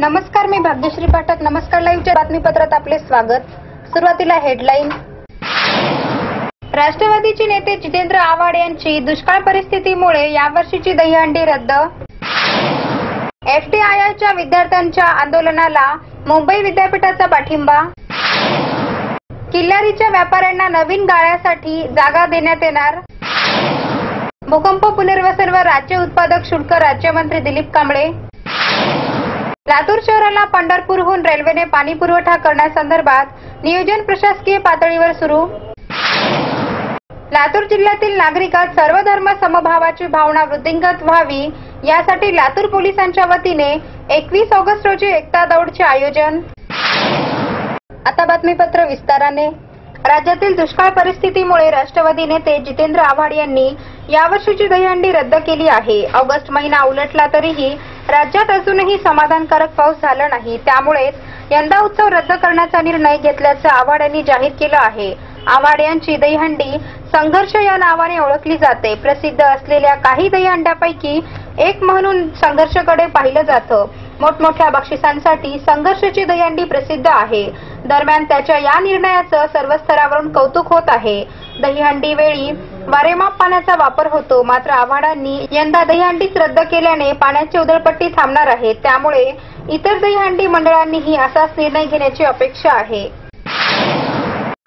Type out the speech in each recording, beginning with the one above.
नमस्कार मी भाग्यश्री पाठक. नमस्कार लाईव्हच्या बातमीपत्रात आपले स्वागत. सुरुवातीला हेडलाईन राष्ट्रवादीचे नेते जितेंद्र आव्हाड यांची दुष्काळ परिस्थितीमुळे यावर्षीची दहीहंडी रद्द. एफटीआयआयच्या विद्यार्थ्यांच्या आंदोलनाला मुंबई विद्यापीठाचा पाठिंबा. किल्लारीच्या व्यापाऱ्यांना नवीन गाळ्यासाठी जागा देण्यात येणार. भूकंप पुनर्वसन व राज्य उत्पादक शुल्क राज्यमंत्री दिलीप कांबळे. लातूर शहराला पंढरपूरहून रेल्वेने पाणी पुरवठा करण्यासंदर्भात नियोजन प्रशासकीय पातळीवर सुरू. लातूर जिल्ह्यातील नागरिकात सर्वधर्म समभावाची भावना वृद्धिंगत व्हावी यासाठी लातूर पोलिसांच्या वतीने एकवीस ऑगस्ट रोजी एकता दौडचे आयोजन. आता बातमीपत्र विस्ताराने. राज्यातील दुष्काळ परिस्थितीमुळे राष्ट्रवादी नेते जितेंद्र आव्हाड यांनी यावर्षीची दहीहंडी रद्द केली आहे. ऑगस्ट महिना उलटला तरीही राज्यात अजूनही समाधानकारक पाऊस झाला नाही. त्यामुळेच यंदा उत्सव रद्द करण्याचा निर्णय घेतल्याचं आव्हाड यांनी जाहीर केलं आहे. आव्हाड यांची दहीहंडी संघर्ष या नावाने ओळखली जाते. प्रसिद्ध असलेल्या काही दहीहंड्यापैकी एक म्हणून संघर्षकडे पाहिलं जातं. मोठमोठ्या बक्षिसांसाठी संघर्षची दहीहंडी प्रसिद्ध आहे. दरम्यान त्याच्या या निर्णयाचं सर्व स्तरावरून कौतुक होत आहे. दहीहंडी वेळी वारेमाप पाण्याचा वापर होतो. मात्र आव्हाडांनी यंदा दहीहंडीच रद्द केल्याने पाण्याची उधळपट्टी थांबणार आहे. त्यामुळे इतर दहीहंडी मंडळांनीही असाच निर्णय घेण्याची अपेक्षा आहे.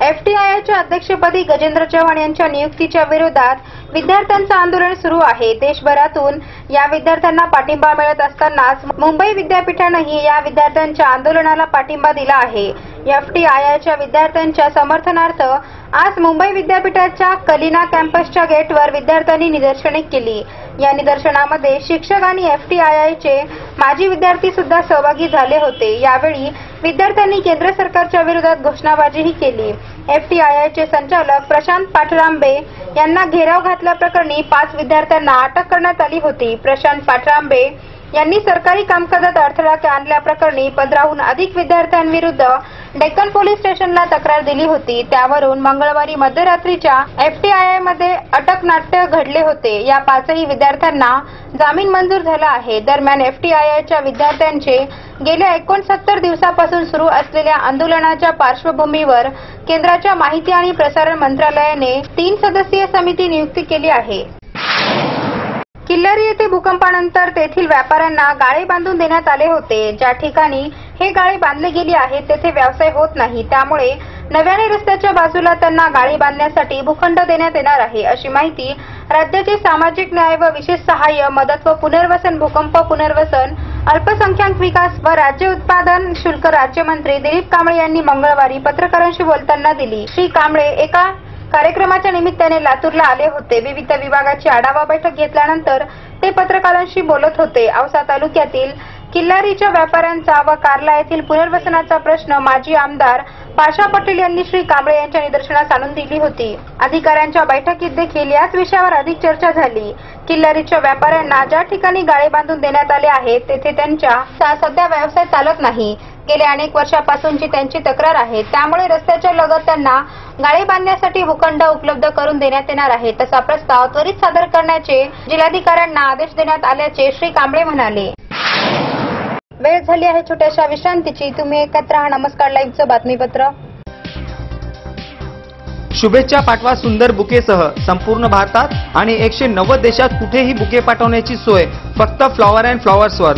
एफटीआयच्या अध्यक्षपदी गजेंद्र चव्हाण यांच्या नियुक्तीच्या विरोधात विद्यार्थ्यांचं आंदोलन सुरू आहे. देशभरातून या विद्यार्थ्यांना पाठिंबा मिळत असतानाच मुंबई विद्यापीठानंही या विद्यार्थ्यांच्या आंदोलनाला पाठिंबा दिला आहे. एफटीआयच्या विद्यार्थ्यांच्या समर्थनार्थ आज मुंबई विद्यापीठाच्या कलिना कॅम्पसच्या गेटवर विद्यार्थ्यांनी निदर्शने केली. या निदर्शनामध्ये शिक्षक आणि एफटीआयचे माजी विद्यार्थी सुद्धा सहभागी झाले होते. यावेळी विद्यार्थ्यांनी केंद्र सरकारच्या विरोधात घोषणाबाजीही केली. एफटीआयचे संचालक प्रशांत पाठरांबे यांना घेराव घातल्याप्रकरणी पाच विद्यार्थ्यांना अटक करण्यात आली होती. प्रशांत पाठरांबे यांनी सरकारी कामकाजात अडथळा आणल्याप्रकरणी पंधराहून अधिक विद्यार्थ्यांविरुद्ध डेक्कन पोलीस स्टेशनला तक्रार दिली होती. त्यावरून मंगळवारी मध्यरात्रीच्या एफटीआयमध्ये अटक नाट्य घडले होते. या पाचही विद्यार्थ्यांना जामीन मंजूर झाला आहे. दरम्यान एफटीआयच्या विद्यार्थ्यांचे गेल्या एकोणसत्तर दिवसापासून सुरू असलेल्या आंदोलनाच्या पार्श्वभूमीवर केंद्राच्या माहिती आणि प्रसारण मंत्रालयाने तीन सदस्यीय समिती नियुक्ती केली आहे. किल्लारी येथे भूकंपानंतर तेथील व्यापाऱ्यांना गाळे बांधून देण्यात आले होते. ज्या ठिकाणी हे गाळे बांधले गेले आहेत तेथे व्यवसाय होत नाही. त्यामुळे नव्याने रस्त्याच्या बाजूला त्यांना गाळी बांधण्यासाठी भूखंड देण्यात येणार आहे अशी माहिती राज्याचे सामाजिक न्याय व विशेष सहाय्य मदत व पुनर्वसन भूकंप पुनर्वसन अल्पसंख्याक विकास व राज्य उत्पादन शुल्क राज्यमंत्री दिलीप कांबळे यांनी मंगळवारी पत्रकारांशी बोलताना दिली. श्री कांबळे एका कार्यक्रमाच्या निमित्ताने लातूरला आले होते. विविध विभागाची आढावा बैठक घेतल्यानंतर ते पत्रकारांशी बोलत होते. औसा तालुक्यातील किल्लारीच्या व्यापाऱ्यांचा व कार्ला येथील पुनर्वसनाचा प्रश्न माजी आमदार पाशा पटेल यांनी श्री कांबळे यांच्या निदर्शनास आणून दिली होती. अधिकाऱ्यांच्या बैठकीत देखील याच विषयावर अधिक चर्चा झाली. किल्लारीच्या व्यापाऱ्यांना ज्या ठिकाणी गाळे बांधून देण्यात आले आहेत तेथे त्यांच्या सध्या व्यवसाय चालत नाही. गेल्या अनेक वर्षापासूनची त्यांची तक्रार आहे. त्यामुळे रस्त्याच्या लगत त्यांना गाळे बांधण्यासाठी भूखंड उपलब्ध करून देण्यात येणार आहे. तसा प्रस्ताव त्वरित सादर करण्याचे जिल्हाधिकाऱ्यांना आदेश देण्यात आल्याचे श्री कांबळे म्हणाले. वेळ झाली आहे छोट्याशा विश्रांतीची. तुम्ही एकत्र राहा. नमस्कार. लाईव्हचं बातमीपत्र. शुभेच्छा पाठवा सुंदर बुकेसह. संपूर्ण भारतात आणि एकशे नव्वद देशात कुठेही बुके पाठवण्याची सोय. फक्त फ्लॉवर अँड फ्लॉवर्सवर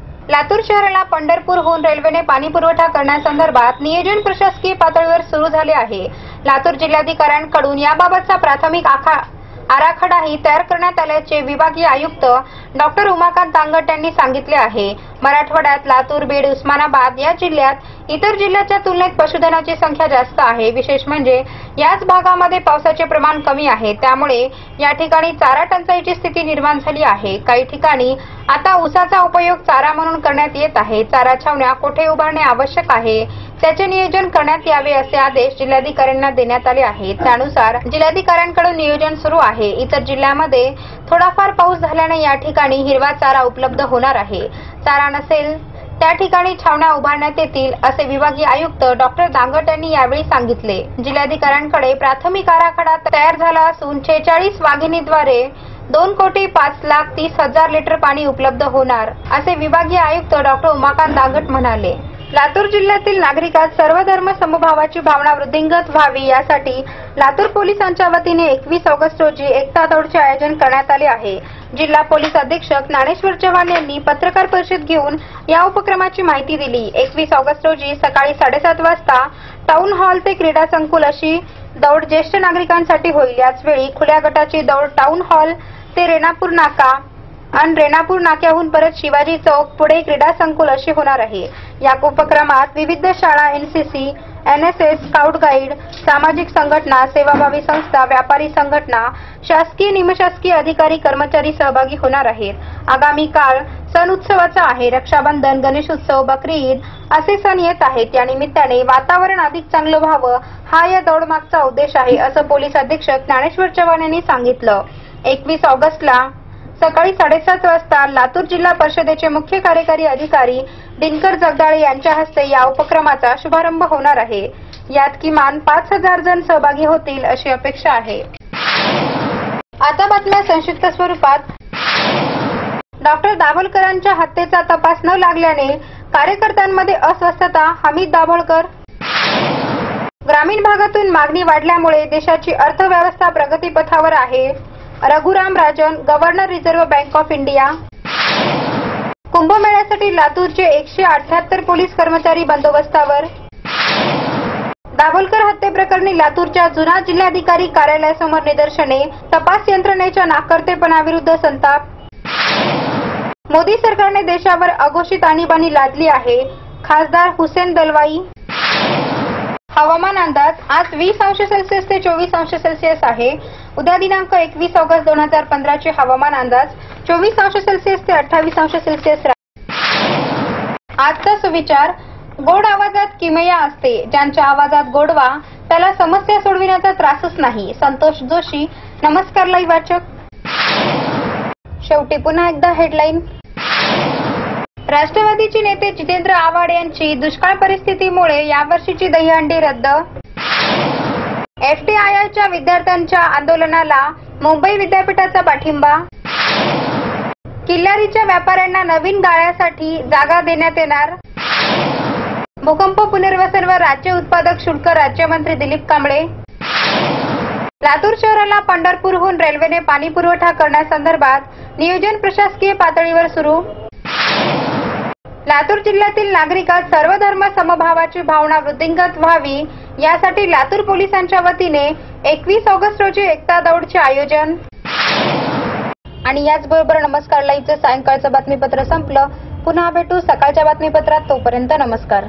लातूर शहराला पंढरपूरहून रेल्वेने पाणी पुरवठा करण्यासंदर्भात नियोजन प्रशासकीय पातळीवर सुरू झाले आहे. लातूर जिल्हाधिकाऱ्यांकडून याबाबतचा प्राथमिक आखा आराखडाही तयार करण्यात आल्याचे विभागीय आयुक्त डॉक्टर उमाकांत दांगट यांनी सांगितले आहे. मराठवाड्यात लातूर बीड उस्मानाबाद या जिल्ह्यात इतर जिल्ह्याच्या तुलनेत पशुधनाची संख्या जास्त आहे. विशेष म्हणजे याच भागामध्ये पावसाचे प्रमाण कमी आहे. त्यामुळे या ठिकाणी चारा टंचाईची स्थिती निर्माण झाली आहे. काही ठिकाणी आता ऊसाचा उपयोग चारा म्हणून करण्यात येत आहे. चारा छावण्या कोठे उभारणे आवश्यक आहे त्याचे नियोजन करण्यात यावे असे आदेश जिल्हाधिकाऱ्यांना देण्यात आले आहेत. त्यानुसार जिल्हाधिकाऱ्यांकडून नियोजन सुरू आहे. इतर जिल्ह्यामध्ये थोडाफार पाऊस झाल्याने या ठिकाणी हिरवा चारा उपलब्ध होणार आहे. चारा नसेल त्या ठिकाणी छावण्या उभारण्यात येतील असे विभागीय आयुक्त डॉक्टर दांगट यांनी यावेळी सांगितले. जिल्हाधिकाऱ्यांकडे प्राथमिक आराखडा तयार झाला असून छेचाळीस वाघिणीद्वारे दोन कोटी पाच लाख तीस हजार लिटर पाणी उपलब्ध होणार असे विभागीय आयुक्त डॉक्टर उमाकांत दांगट म्हणाले. लातूर जिल्ह्यातील नागरिकात सर्व धर्म समभावाची भावना वृद्धिंगत व्हावी यासाठी लातूर पोलिसांच्या वतीने एकवीस ऑगस्ट रोजी एकता दौडचे आयोजन करण्यात आले आहे. जिल्हा पोलीस अधीक्षक ज्ञानेश्वर चव्हाण यांनी पत्रकार परिषद घेऊन या उपक्रमाची माहिती दिली. एकवीस ऑगस्ट रोजी सकाळी साडेसात वाजता टाउन हॉल ते क्रीडा संकुल अशी दौड ज्येष्ठ नागरिकांसाठी होईल. याचवेळी खुल्या गटाची दौड टाउन हॉल ते रेणापूर नाका आणि रेणापूर नाक्याहून परत शिवाजी चौक पुढे क्रीडा संकुल अशी होणार आहे. या उपक्रमात विविध शाळा एनसीसी एनएसएस स्काउट गाईड सामाजिक संघटना सेवाभावी संस्था व्यापारी संघटना शासकीय निमशासकीय अधिकारी कर्मचारी सहभागी होणार आहेत. आगामी काळ सण उत्सवाचा आहे. रक्षाबंधन गणेश उत्सव बकरी ईद असे सण येत आहेत. या निमित्ताने वातावरण अधिक चांगलं व्हावं हा या दौडमागचा उद्देश आहे असं पोलीस अधीक्षक ज्ञानेश्वर चव्हाण यांनी सांगितलं. एकवीस ऑगस्टला सकाळी साडेसात वाजता लातूर जिल्हा परिषदेचे मुख्य कार्यकारी अधिकारी दिनकर जगदाळे यांच्या हस्ते या उपक्रमाचा शुभारंभ होणार आहे. यात किमान पाच हजार जण सहभागी होतील अशी अपेक्षा आहे. आता बातम्या संक्षिप्त स्वरूपात. डॉक्टर दाभोलकरांच्या हत्येचा तपास न लागल्याने कार्यकर्त्यांमध्ये अस्वस्थता हमीद दाभोळकर ग्रामीण भागातून मागणी वाढल्यामुळे देशाची अर्थव्यवस्था प्रगतीपथावर आहे. Raghuram Rajan governor reserve bank of India. कुंभमेळ्यासाठी लातूरचे एकशे अठ्याहत्तर पोलीस कर्मचारी बंदोबस्तावर. दाभोलकर हत्येप्रकरणी लातूरच्या जुना जिल्हाधिकारी कार्यालयासमोर निदर्शने तपास यंत्रणेच्या नाकर्तेपणाविरुद्ध संताप. मोदी सरकारने देशावर अघोषित आणीबाणी लादली आहे खासदार हुसेन दलवाई. हवामान अंदाज आज वीस अंश सेल्सिअस ते चोवीस अंश सेल्सिअस आहे. उद्या दिनांक एकवीस ऑगस्ट दोन हजार पंधराचे हवामान अंदाज चोवीस अंश सेल्सिअस ते अठ्ठावीस अंश सेल्सिअस आजचा सुविचार गोड आवाजात किमया असते. ज्यांच्या आवाजात गोडवा त्याला समस्या सोडविण्याचा त्रासच नाही. संतोष जोशी नमस्कार लाईव्ह वाचक. शेवटी पुन्हा एकदा हेडलाईन राष्ट्रवादीचे नेते जितेंद्र आव्हाड यांची दुष्काळ परिस्थितीमुळे यावर्षीची दहीहंडी रद्द. एफटीआयच्या विद्यार्थ्यांच्या आंदोलनाला मुंबई विद्यापीठाचा पाठिंबा. किल्लारीच्या व्यापाऱ्यांना नवीन गाळ्यासाठी जागा देण्यात येणार. भूकंप पुनर्वसन व राज्य उत्पादक शुल्क राज्यमंत्री दिलीप कांबळे. लातूर शहराला पंढरपूरहून रेल्वेने पाणी पुरवठा करण्यासंदर्भात नियोजन प्रशासकीय पातळीवर सुरू. लातूर जिल्ह्यातील नागरिकात सर्वधर्म समभावाची भावना वृद्धिंगत व्हावी यासाठी लातूर पोलिसांच्या वतीने एकवीस ऑगस्ट रोजी एकता दौडचे आयोजन. आणि याचबरोबर नमस्कार लाईव्हचं सायंकाळचं बातमीपत्र संपलं. पुन्हा भेटू सकाळच्या बातमीपत्रात. तोपर्यंत नमस्कार.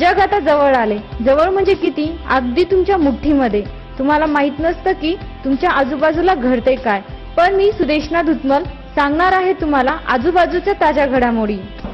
जग आता जवळ आले. जवळ म्हणजे किती? अगदी तुमच्या मुठ्ठीमध्ये. तुम्हाला माहीत नसतं की तुमच्या आजूबाजूला घडते काय. पण मी सुदेशना धुतमल सांगणार आहे तुम्हाला आजूबाजूच्या ताज्या घडामोडी.